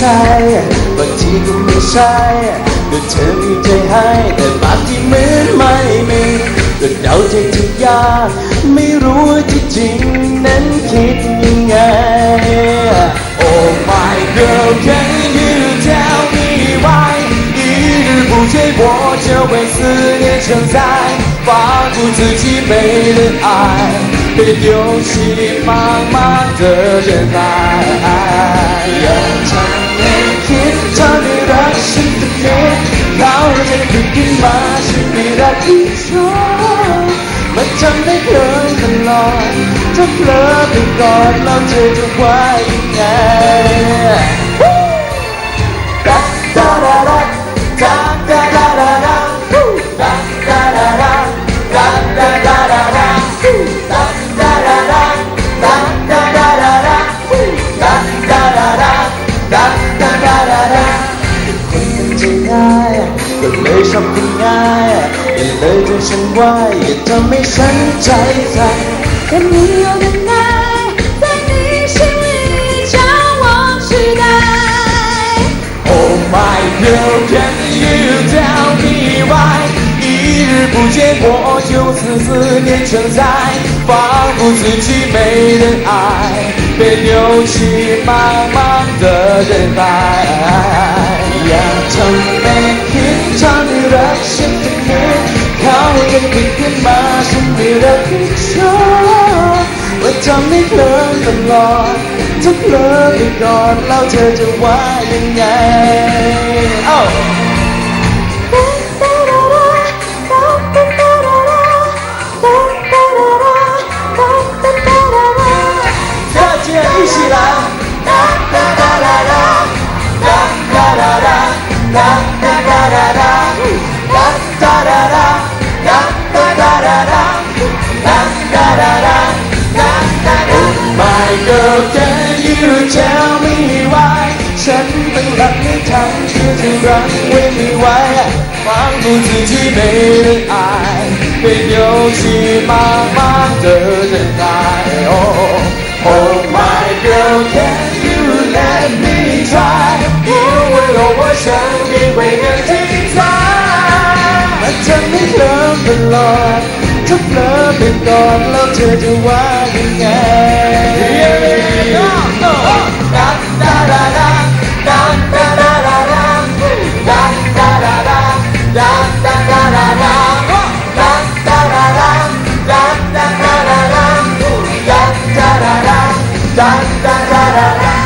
ใช่บางทีก็ไม่ใช่ก็เธอมีใจให้แต่บางที่เหมือนไม่มีก็เดาใจจะยากไม่รู้ว่าที่จริงนั้นคิดยังไง Oh my girl can you tell me why 一日不见我就会思念成灾仿佛自己没人爱被丢弃茫茫的人海 ้าเผลอไปก่อนเราจะจะว่ายังไงรักดาดารักรักดาดาดารักรักดาดารักรักดาดาดารักรักดาดารักรักดาดาดารักรักดาดารักรักดาดาดารักคนมันจะง่ายก็เลยชอบคนง่ายอย่าเลยจนฉันว่าอย่าทำให้ฉันใจสั่น Oh can my girl can you tell me why 一日不见我就思念成灾仿佛自己被人爱别扭曲茫茫的人海。曾天心 ทำให้เพลินตลอดถ้าเพลินไปก่อนแล้วเธอจะว่ายังไงเอ้า 大家一起来！哒哒哒哒哒，哒哒哒哒，哒哒哒哒 รักไม่ทันคือที่รักไว้ไม่ไหวความรู้สึกที่ไม่ได้อายไม่เดียวที่มากมากเจอจะตายโอ้ Oh my girl can you let me try คิดไว้หรอว่าฉันมีไว้เงินที่จ้ามันจะไม่เลิกตลอดถ้าเลิกเป็ก่อนแล้วเธอจะว่ายังไง Yeah, yeah, yeah. da da da da